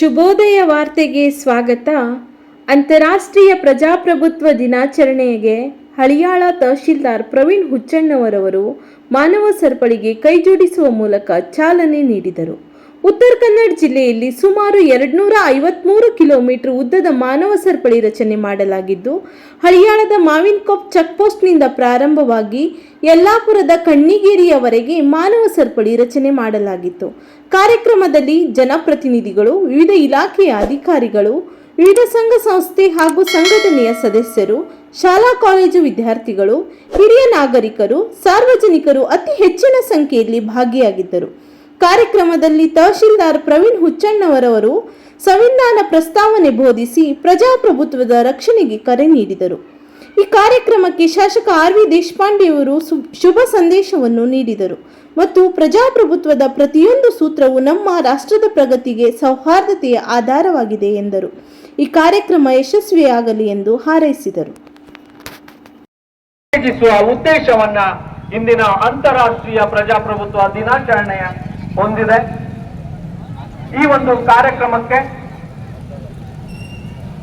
ಶುಭೋದಯ ವಾರ್ತೆಗೆ ಸ್ವಾಗತ. ಅಂತಾರಾಷ್ಟ್ರೀಯ ಪ್ರಜಾಪ್ರಭುತ್ವ ದಿನಾಚರಣೆಗೆ ಹಳಿಯಾಳ ತಹಶೀಲ್ದಾರ್ ಪ್ರವೀಣ್ ಹುಚ್ಚಣ್ಣವರವರು ಮಾನವ ಸರಪಳಿಗೆ ಕೈಜೋಡಿಸುವ ಮೂಲಕ ಚಾಲನೆ ನೀಡಿದರು. ಉತ್ತರ ಕನ್ನಡ ಜಿಲ್ಲೆಯಲ್ಲಿ ಸುಮಾರು ಎರಡ್ನೂರ ಐವತ್ಮೂರು ಕಿಲೋಮೀಟರ್ ಉದ್ದದ ಮಾನವ ಸರಪಳಿ ರಚನೆ ಮಾಡಲಾಗಿದ್ದು, ಹಳಿಯಾಳದ ಮಾವಿನಕೊಪ್ ಚೆಕ್ಪೋಸ್ಟ್ನಿಂದ ಪ್ರಾರಂಭವಾಗಿ ಯಲ್ಲಾಪುರದ ಕಣ್ಣಿಗೇರಿಯವರೆಗೆ ಮಾನವ ಸರಪಳಿ ರಚನೆ ಮಾಡಲಾಗಿತ್ತು. ಕಾರ್ಯಕ್ರಮದಲ್ಲಿ ಜನಪ್ರತಿನಿಧಿಗಳು, ವಿವಿಧ ಇಲಾಖೆಯ ಅಧಿಕಾರಿಗಳು, ವಿವಿಧ ಸಂಘ ಸಂಸ್ಥೆ ಹಾಗೂ ಸಂಘಟನೆಯ ಸದಸ್ಯರು, ಶಾಲಾ ಕಾಲೇಜು ವಿದ್ಯಾರ್ಥಿಗಳು, ಹಿರಿಯ ನಾಗರಿಕರು, ಸಾರ್ವಜನಿಕರು ಅತಿ ಹೆಚ್ಚಿನ ಸಂಖ್ಯೆಯಲ್ಲಿ ಭಾಗಿಯಾಗಿದ್ದರು. ಕಾರ್ಯಕ್ರಮದಲ್ಲಿ ತಹಶೀಲ್ದಾರ್ ಪ್ರವೀಣ್ ಹುಚ್ಚಣ್ಣವರವರು ಸಂವಿಧಾನ ಪ್ರಸ್ತಾವನೆ ಬೋಧಿಸಿ ಪ್ರಜಾಪ್ರಭುತ್ವದ ರಕ್ಷಣೆಗೆ ಕರೆ ನೀಡಿದರು. ಈ ಕಾರ್ಯಕ್ರಮಕ್ಕೆ ಶಾಸಕ ಆರ್ ವಿ ದೇಶಪಾಂಡೆಯವರು ಶುಭ ಸಂದೇಶವನ್ನು ನೀಡಿದರು ಮತ್ತು ಪ್ರಜಾಪ್ರಭುತ್ವದ ಪ್ರತಿಯೊಂದು ಸೂತ್ರವು ನಮ್ಮ ರಾಷ್ಟ್ರದ ಪ್ರಗತಿಗೆ ಸೌಹಾರ್ದತೆಯ ಆಧಾರವಾಗಿದೆ ಎಂದರು. ಈ ಕಾರ್ಯಕ್ರಮ ಯಶಸ್ವಿಯಾಗಲಿ ಎಂದು ಹಾರೈಸಿದರು. ಉದ್ದೇಶವನ್ನ ಇಂದಿನ ಅಂತಾರಾಷ್ಟ್ರೀಯ ಪ್ರಜಾಪ್ರಭುತ್ವ ದಿನಾಚರಣೆಯ ಹೊಂದಿದೆ. ಈ ಒಂದು ಕಾರ್ಯಕ್ರಮಕ್ಕೆ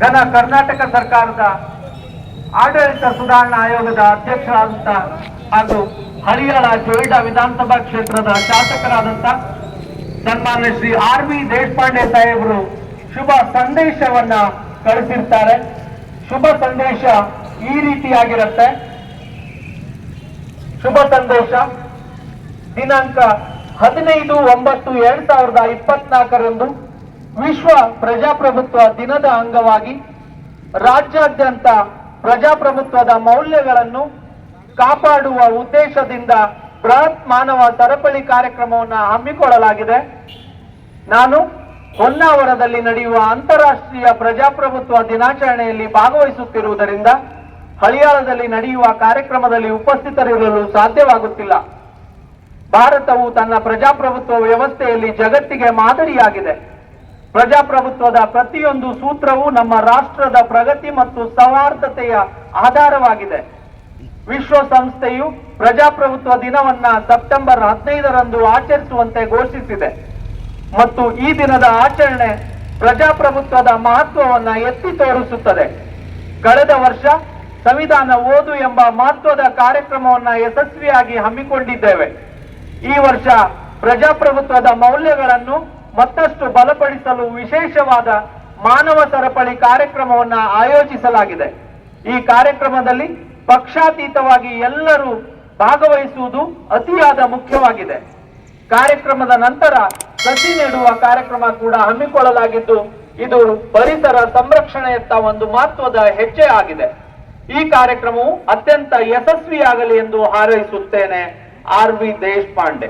ಘನ ಕರ್ನಾಟಕ ಸರ್ಕಾರದ ಆಡಳಿತ ಸುಧಾರಣಾ ಆಯೋಗದ ಅಧ್ಯಕ್ಷರಾದಂತ ಹಾಗೂ ಹರಿಯಾಣ ಜೋಯಿಡಾ ವಿಧಾನಸಭಾ ಕ್ಷೇತ್ರದ ಶಾಸಕರಾದಂತ ಸನ್ಮಾನ್ಯ ಶ್ರೀ ಆರ್ ವಿ ದೇಶಪಾಂಡೆ ಸಾಹೇಬರು ಶುಭ ಸಂದೇಶವನ್ನ ಕಳಿಸಿರ್ತಾರೆ. ಶುಭ ಸಂದೇಶ ಈ ರೀತಿಯಾಗಿರುತ್ತೆ. ಶುಭ ಸಂದೇಶ ದಿನಾಂಕ ಹದಿನೈದು ಒಂಬತ್ತು ಎರಡ್ ಸಾವಿರದ ಇಪ್ಪತ್ನಾಲ್ಕರಂದು ವಿಶ್ವ ಪ್ರಜಾಪ್ರಭುತ್ವ ದಿನದ ಅಂಗವಾಗಿ ರಾಜ್ಯಾದ್ಯಂತ ಪ್ರಜಾಪ್ರಭುತ್ವದ ಮೌಲ್ಯಗಳನ್ನು ಕಾಪಾಡುವ ಉದ್ದೇಶದಿಂದ ಬೃಹತ್ ಮಾನವ ಸರಪಳಿ ಕಾರ್ಯಕ್ರಮವನ್ನು ಹಮ್ಮಿಕೊಳ್ಳಲಾಗಿದೆ. ನಾನು ಹೊನ್ನಾವರದಲ್ಲಿ ನಡೆಯುವ ಅಂತಾರಾಷ್ಟ್ರೀಯ ಪ್ರಜಾಪ್ರಭುತ್ವ ದಿನಾಚರಣೆಯಲ್ಲಿ ಭಾಗವಹಿಸುತ್ತಿರುವುದರಿಂದ ಹಳಿಯಾಳದಲ್ಲಿ ನಡೆಯುವ ಕಾರ್ಯಕ್ರಮದಲ್ಲಿ ಉಪಸ್ಥಿತರಿರಲು ಸಾಧ್ಯವಾಗುತ್ತಿಲ್ಲ. ಭಾರತವು ತನ್ನ ಪ್ರಜಾಪ್ರಭುತ್ವ ವ್ಯವಸ್ಥೆಯಲ್ಲಿ ಜಗತ್ತಿಗೆ ಮಾದರಿಯಾಗಿದೆ. ಪ್ರಜಾಪ್ರಭುತ್ವದ ಪ್ರತಿಯೊಂದು ಸೂತ್ರವು ನಮ್ಮ ರಾಷ್ಟ್ರದ ಪ್ರಗತಿ ಮತ್ತು ಸೌಹಾರ್ದತೆಯ ಆಧಾರವಾಗಿದೆ. ವಿಶ್ವಸಂಸ್ಥೆಯು ಪ್ರಜಾಪ್ರಭುತ್ವ ದಿನವನ್ನ ಸೆಪ್ಟೆಂಬರ್ ಹದಿನೈದರಂದು ಆಚರಿಸುವಂತೆ ಘೋಷಿಸಿದೆ. ಮತ್ತು ಈ ದಿನದ ಆಚರಣೆ ಪ್ರಜಾಪ್ರಭುತ್ವದ ಮಹತ್ವವನ್ನು ಎತ್ತಿ ತೋರಿಸುತ್ತದೆ. ಕಳೆದ ವರ್ಷ ಸಂವಿಧಾನ ಓದು ಎಂಬ ಮಹತ್ವದ ಕಾರ್ಯಕ್ರಮವನ್ನು ಯಶಸ್ವಿಯಾಗಿ ಹಮ್ಮಿಕೊಂಡಿದ್ದೇವೆ. ಈ ವರ್ಷ ಪ್ರಜಾಪ್ರಭುತ್ವದ ಮೌಲ್ಯಗಳನ್ನು ಮತ್ತಷ್ಟು ಬಲಪಡಿಸಲು ವಿಶೇಷವಾದ ಮಾನವ ಸರಪಳಿ ಕಾರ್ಯಕ್ರಮವನ್ನ ಆಯೋಜಿಸಲಾಗಿದೆ. ಈ ಕಾರ್ಯಕ್ರಮದಲ್ಲಿ ಪಕ್ಷಾತೀತವಾಗಿ ಎಲ್ಲರೂ ಭಾಗವಹಿಸುವುದು ಅತಿಯಾದ ಮುಖ್ಯವಾಗಿದೆ. ಕಾರ್ಯಕ್ರಮದ ನಂತರ ಸಸಿ ನೀಡುವ ಕಾರ್ಯಕ್ರಮ ಕೂಡ ಹಮ್ಮಿಕೊಳ್ಳಲಾಗಿದ್ದು, ಇದು ಪರಿಸರ ಸಂರಕ್ಷಣೆಯತ್ತ ಒಂದು ಮಹತ್ವದ ಹೆಜ್ಜೆ ಆಗಿದೆ. ಈ ಕಾರ್ಯಕ್ರಮವು ಅತ್ಯಂತ ಯಶಸ್ವಿಯಾಗಲಿ ಎಂದು ಹಾರೈಸುತ್ತೇನೆ. R V Deshpande